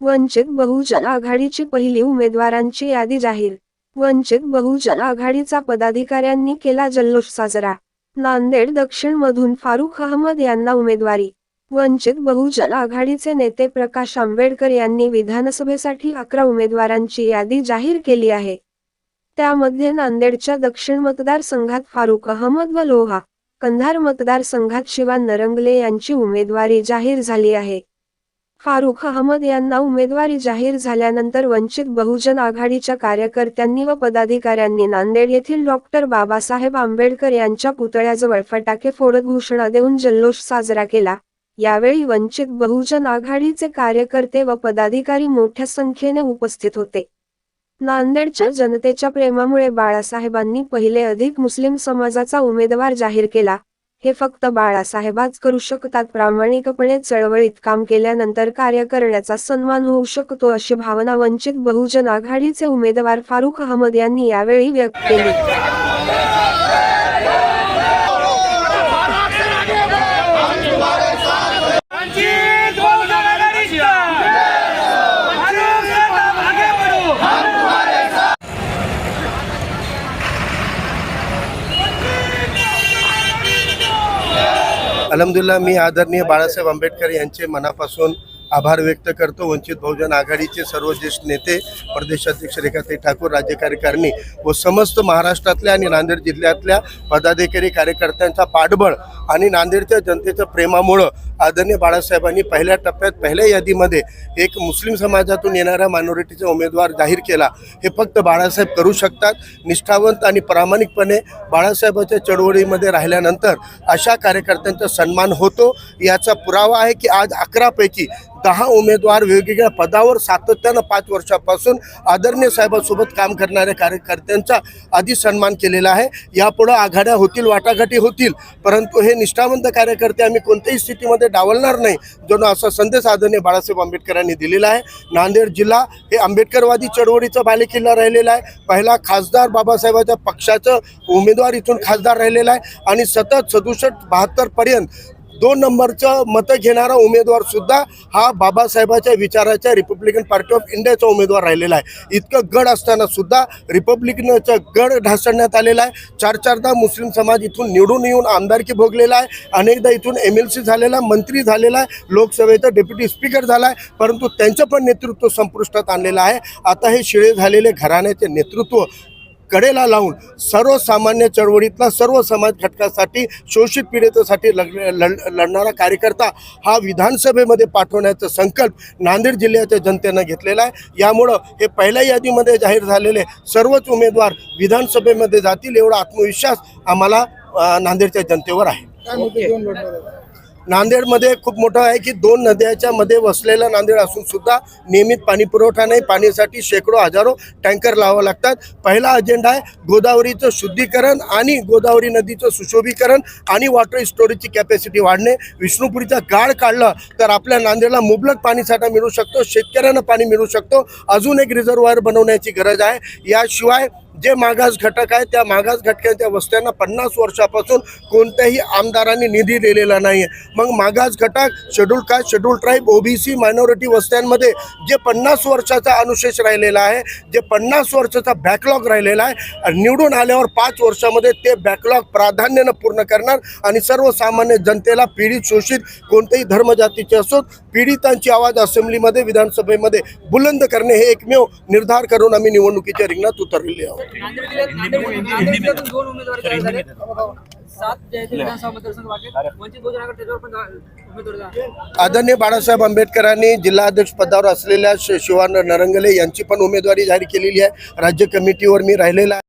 वंचित बहुजन आघाडीची पहिली उमेदवारांची यादी जाहीर. वंचित बहुजन आघाडीचा पदाधिकाऱ्यांनी केला जल्लोष साजरा. नांदेड दक्षिण मधून फारुख अहमद यांना उमेदवारी. वंचित बहुजन आघाडीचे नेते प्रकाश आंबेडकर यांनी विधानसभेसाठी अकरा उमेदवारांची यादी जाहीर केली आहे. त्यामध्ये नांदेडच्या दक्षिण मतदारसंघात फारुख अहमद व लोहा कंधार मतदारसंघात शिवान नरंगले यांची उमेदवारी जाहीर झाली आहे. फारुख अहमद यांना उमेदवारी जाहीर झाल्यानंतर वंचित बहुजन आघाडीच्या कार्यकर्त्यांनी व पदाधिकाऱ्यांनी नांदेड येथील डॉक्टर बाबासाहेब आंबेडकर यांच्या पुतळ्याजवळ फटाके फोडत घोषणा देऊन जल्लोष साजरा केला. यावेळी वंचित बहुजन आघाडीचे कार्यकर्ते व पदाधिकारी मोठ्या संख्येने उपस्थित होते. नांदेडच्या जनतेच्या प्रेमामुळे बाळासाहेबांनी पहिले अधिक मुस्लिम समाजाचा उमेदवार जाहीर केला. हे फक्त बाळासाहेबाच करू शकतात. प्रामाणिकपणे चळवळीत काम केल्यानंतर कार्य करण्याचा सन्मान होऊ शकतो अशी भावना वंचित बहुजन आघाडीचे उमेदवार फारुख अहमद यांनी यावेळी व्यक्त केली वंचित बहुजन आघाडीचा फारुख साहेब आगे बढ़ो अलहमदुल्ला मी आदरणीय बाळासाहेब आंबेडकर यांचे मनापासून आभार व्यक्त करतो. वंचित बहुजन आघाडीचे सर्व ज्येष्ठ नेते प्रदेशाध्यक्ष रेखाताई ठाकूर राज्य कार्यकारिणी व समस्त महाराष्ट्रातल्या आणि नांदेड जिल्ह्यातल्या पदाधिकारी कार्यकर्त्यांचा पाठबळ आणि नांदेडच्या जनतेच्या प्रेमामुळं आदरणीय बाळासाहेबांनी पहिल्या टप्प्यात पहिल्या यादीमध्ये एक मुस्लिम समाजातून येणाऱ्या मायनॉरिटीचा उमेदवार जाहीर केला. हे फक्त बाळासाहेब करू शकतात. निष्ठावंत आणि प्रामाणिकपणे बाळासाहेबांच्या चळवळीमध्ये राहिल्यानंतर अशा कार्यकर्त्यांचा सन्मान होतो. याचा पुरावा आहे की आज अकरापैकी दहा उमेदवार वेगवेगळ्या पदावर सातत्यानं पाच वर्षापासून आदरणीय साहेबांसोबत काम करणाऱ्या कार्यकर्त्यांचा आधी सन्मान केलेला आहे. यापुढं आघाड्या होतील वाटाघाटी होतील परंतु हे निष्ठावंत कार्यकर्ते आम्ही कोणत्याही स्थितीमध्ये डावलणार नाही जणू असा संदेश आदरणीय बाळासाहेब आंबेडकरांनी दिलेला आहे. नांदेड जिल्हा हे आंबेडकरवादी चळवळीचा बालेकिल्ला राहिलेला आहे. पहिला खासदार बाबासाहेबाच्या पक्षाचं उमेदवार इथून खासदार राहिलेला आहे. आणि सतत सदुसष्ट बहात्तरपर्यंत दोन नंबरचं मतं घेणारा उमेदवार सुद्धा हा बाबासाहेबाच्या विचाराच्या रिपब्लिकन पार्टी ऑफ इंडियाचा उमेदवार राहिलेला आहे. इतकं गड असताना सुद्धा रिपब्लिकनचं गड ढासळण्यात आलेला आहे. चार चारदा मुस्लिम समाज इथून निवडून येऊन आमदारकी भोगलेला आहे. अनेकदा इथून एम एल सी झालेला आहे, मंत्री झालेला आहे लोकसभेचा डेप्युटी स्पीकर झाला आहे परंतु त्यांचं पण नेतृत्व संपुष्टात आणलेलं आहे. आता हे शिळे झालेले घराण्याचे नेतृत्व कडेला लावून सर्वसामान्य चळवळीतला सर्व समाज घटकासाठी शोषित पीडितासाठी लढ लढ- लढणारा कार्यकर्ता हा विधानसभेमध्ये पाठवण्याचा संकल्प नांदेड जिल्ह्याच्या जनतेनं घेतलेला आहे. यामुळं हे पहिल्या यादीमध्ये जाहीर झालेले सर्वच उमेदवार विधानसभेमध्ये जातील एवढा आत्मविश्वास आम्हाला नांदेडच्या जनतेवर आहे. नांदेडमध्ये खूप मोठं आहे की दोन नद्याच्या मध्ये वसलेलं नांदेड असून सुद्धा नियमित पाणी पुरवठा नाही. पाणीसाठी शेकडो हजारो टँकर लावावं लागतात. पहिला अजेंडा आहे गोदावरीचं शुद्धीकरण आणि गोदावरी नदीचं सुशोभीकरण आणि वॉटर स्टोरेजची कॅपॅसिटी वाढणे. विष्णुपुरीचा गाळ काढलं तर आपल्या नांदेडला मुबलक पाणीसाठा मिळू शकतो. शेतकऱ्यांना पाणी मिळू शकतो. अजून एक रिझर्वायर बनवण्याची गरज आहे. याशिवाय जे मागास घटक आहे त्या मागास घटकांच्या वस्त्यांना पन्नास वर्षापासून कोणत्याही आमदारांनी निधी दिलेला नाही आहे मग मागास घटक schedule caste schedule tribe OBC minority वस्त्यांमध्ये जे पन्नास वर्षाचा अनुशेष राहिलेला आहे जे पन्नास वर्षाचा बॅकलॉग राहिलेला आहे आणि निवडून आल्यावर पाच वर्षामध्ये ते बॅकलॉग प्राधान्यानं पूर्ण करणार आणि सर्वसामान्य जनतेला पीडित शोषित कोणत्याही धर्मजातीचे असोत पीडितांची आवाज असेंब्लीमध्ये विधानसभेमध्ये बुलंद करणे हे एकमेव निर्धार करून आम्ही निवडणुकीच्या रिंगणात उतरलेले आहोत. नांदेड जिल्ह्यात नांदेड नांदेडमधून दोन उमेदवार तयार झाले. सात जयंती विधानसभा मतदारसंघ बाकी आहेत. वंचित बहुजन आघाडी त्याच्यावर पण जा- उमेदवार जा- आदरणीय बाळासाहेब आंबेडकरांनी जिल्हाध्यक्ष पदावर असलेल्या शिवान नरंगले यांची पण उमेदवारी जाहीर केलेली आहे. राज्य कमिटीवर मी राहिलेला आहे.